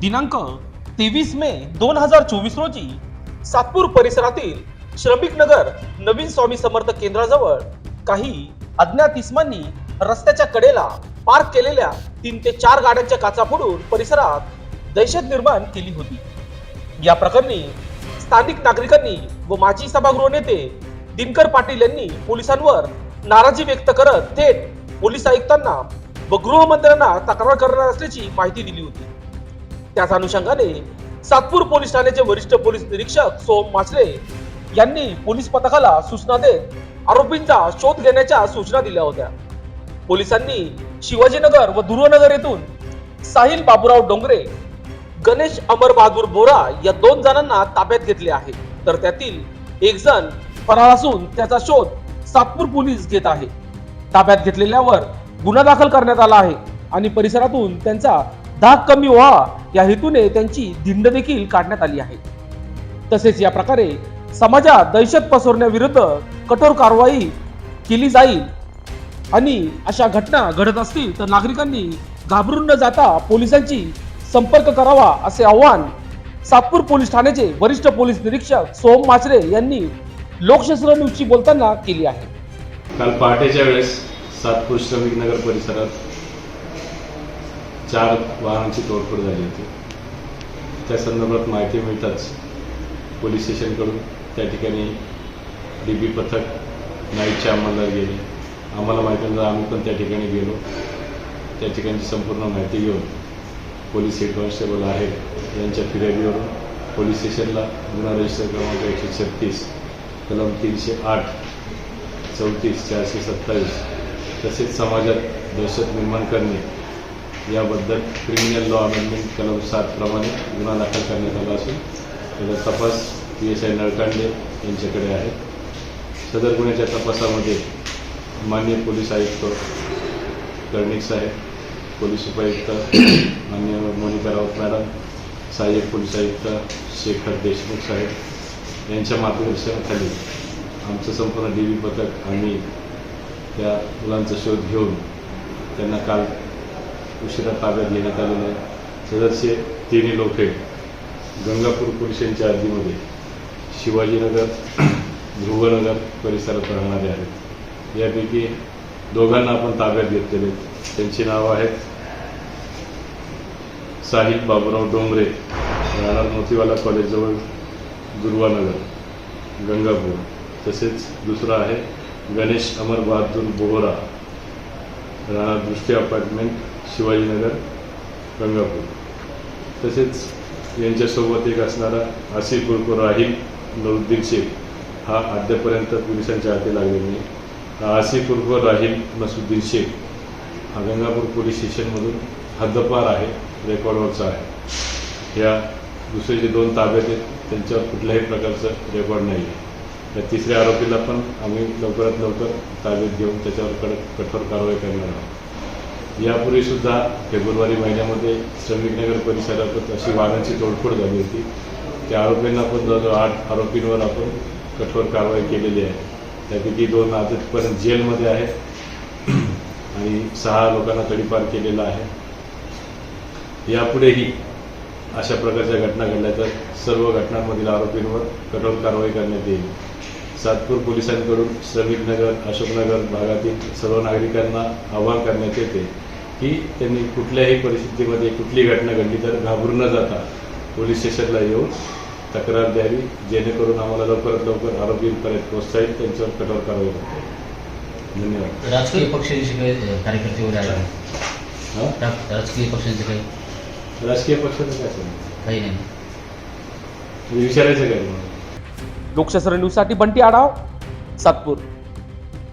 दिनांक तेवीस मे दोन हजार चोवीस रोजी सातपूर परिसरातील श्रमिक नगर नवीन स्वामी समर्थ केंद्राजवळ काही अज्ञात इसमांनी रस्त्याच्या कडेला पार्क केलेल्या तीन ते चार गाड्यांच्या काचा फोडून परिसरात दहशत निर्माण केली होती. या प्रकरणी स्थानिक नागरिकांनी व माजी सभागृह नेते दिनकर पाटील यांनी पोलिसांवर नाराजी व्यक्त करत थेट पोलीस आयुक्तांना व गृहमंत्र्यांना तक्रार करणार असल्याची माहिती दिली होती. त्याच अनुषंगाने सातपूर पोलीस ठाण्याचे वरिष्ठ पोलीस निरीक्षक सोम माचरे यांनी पोलीस पथकाला सूचना देत आरोपींचा शोध घेण्याच्या सूचना दिल्या होत्या. पोलिसांनी शिवाजीनगर व ध्रुवनगर येथून साहिल बाबूराव डोंगरे गणेश अमर बहादूर बोरा या दोन जणांना ताब्यात घेतले आहे. तर त्यातील एक जण फरार असून त्याचा शोध सातपूर पोलीस घेत आहे. ताब्यात घेतलेल्यावर गुन्हा दाखल करण्यात आला आहे आणि परिसरातून त्यांचा धाक कमी व्हा. या हेतूने त्यांची धिंड देखील काढण्यात आली आहे. तसेच या प्रकारे समाजात दहशत पसरण्याविरुद्ध कठोर कारवाई केली जाईल. आणि अशा घटना घडत असतील तर नागरिकांनी घाबरून न जाता पोलिसांची संपर्क करावा असे आवाहन सातपूर पोलीस ठाण्याचे वरिष्ठ पोलीस निरीक्षक सोहम माचरे यांनी लोकशास्त्र बोलताना केली आहे. काल पहाटेच्या वेळेस सातपूर श्रमिक नगर परिसरात चार वाहनांची तोडफोड झाली होती. त्या संदर्भात माहिती मिळताच पोलीस स्टेशनकडून त्या ठिकाणी डी बी पथक नाईटच्या अंमलदार गेले. आम्हाला माहिती नंतर आम्ही पण त्या ठिकाणी गेलो. त्या ठिकाणची संपूर्ण माहिती घेऊन पोलीस हेड कॉन्स्टेबल आहेत यांच्या फिर्यादीवरून पोलीस स्टेशनला गुन्हा रजिस्टर क्रमांक एकशे छत्तीस कलम तीनशे आठ चौतीस चारशे सत्तावीस तसेच समाजात दहशत निर्माण करणे याबद्दल क्रिमिनल लॉ अमेंडमेंट कलम सातप्रमाणे गुन्हा दाखल करण्यात आला असून त्याचा तपास पी एस आय नळकांडे यांच्याकडे आहे. सदर गुन्ह्याच्या तपासामध्ये मान्य पोलीस आयुक्त कर्णिक साहेब पोलीस उपायुक्त मान्य मोनिका राऊत मॅडम सहाय्यक पोलीस आयुक्त शेखर देशमुख साहेब यांच्या मार्गदर्शनाखाली आमचं संपूर्ण डी व्ही पथक आणि त्या मुलांचा शोध घेऊन त्यांना काल उशिरा ताब्यात घेण्यात आलेलं आहे सदस्य तिन्ही लोक गंगापूर पोलीस स्टेशनच्या हद्दीमध्ये शिवाजीनगर ध्रुवनगर परिसरात राहणारे आहेत. यापैकी दोघांना आपण ताब्यात घेतलेले त्यांची नावं आहेत साहिल बाबूराव डोंगरे राहणार मोतीवाला कॉलेजजवळ दुर्वानगर गंगापूर. तसेच दुसरा आहे गणेश अमर बहादूर बोहरा राहणार दृष्टी अपार्टमेंट शिवाजीनगर गंगापूर. तसेच यांच्यासोबत एक असणारा आसिफ उर्फ राहील नरुद्दीन शेख हा अद्यापर्यंत पोलिसांच्या हाती लागलेला नाही हा आसिफ राहील नसुद्दीन शेख हा गंगापूर पोलीस स्टेशनमधून हद्दपार आहे रेकॉर्डवरचा आहे. ह्या दुसरे जे दोन ताब्यात आहेत त्यांच्यावर कुठल्याही प्रकारचं रेकॉर्ड नाही आहे. त्या तिसऱ्या आरोपीला पण आम्ही लवकरात लवकर ताब्यात घेऊन त्याच्यावर कडक कठोर कारवाई करणार आहोत. यापूर्वी सुद्धा फेब्रुवारी महिन्यामध्ये श्रमिकनगर परिसरात अशी वाहनांची तोडफोड झाली होती. त्या आरोपींना पण जवळजवळ आठ आरोपींवर आपण कठोर कारवाई केलेली आहे. त्यापैकी दोन आजपर्यंत जेलमध्ये आहेत आणि सहा लोकांना तडीपार केलेला आहे. यापुढेही अशा प्रकारच्या घटना घडल्या तर सर्व घटनांमधील आरोपींवर कठोर कारवाई करण्यात येईल. सातपूर पोलिसांकडून श्रमिकनगर अशोकनगर भागातील सर्व नागरिकांना आवाहन करण्यात येते की त्यांनी कुठल्याही परिस्थितीमध्ये कुठली घटना घडली तर घाबरून न जाता पोलीस स्टेशनला येऊन तक्रार द्यावी जेणेकरून आम्हाला लवकरात लवकर आरोपींपर्यंत येईल त्यांच्यावर कठोर कारवाई येईल धन्यवाद. राजकीय पक्षांचे काही कार्यकर्ते हां? राजकीय पक्षांचे काही? राजकीय पक्षाचं काय सांगू काही नाही. तुम्ही विचारायचं काय? तुम्हाला लोकशास्त्र न्यूजसाठी बंटी आढाव सातपूर.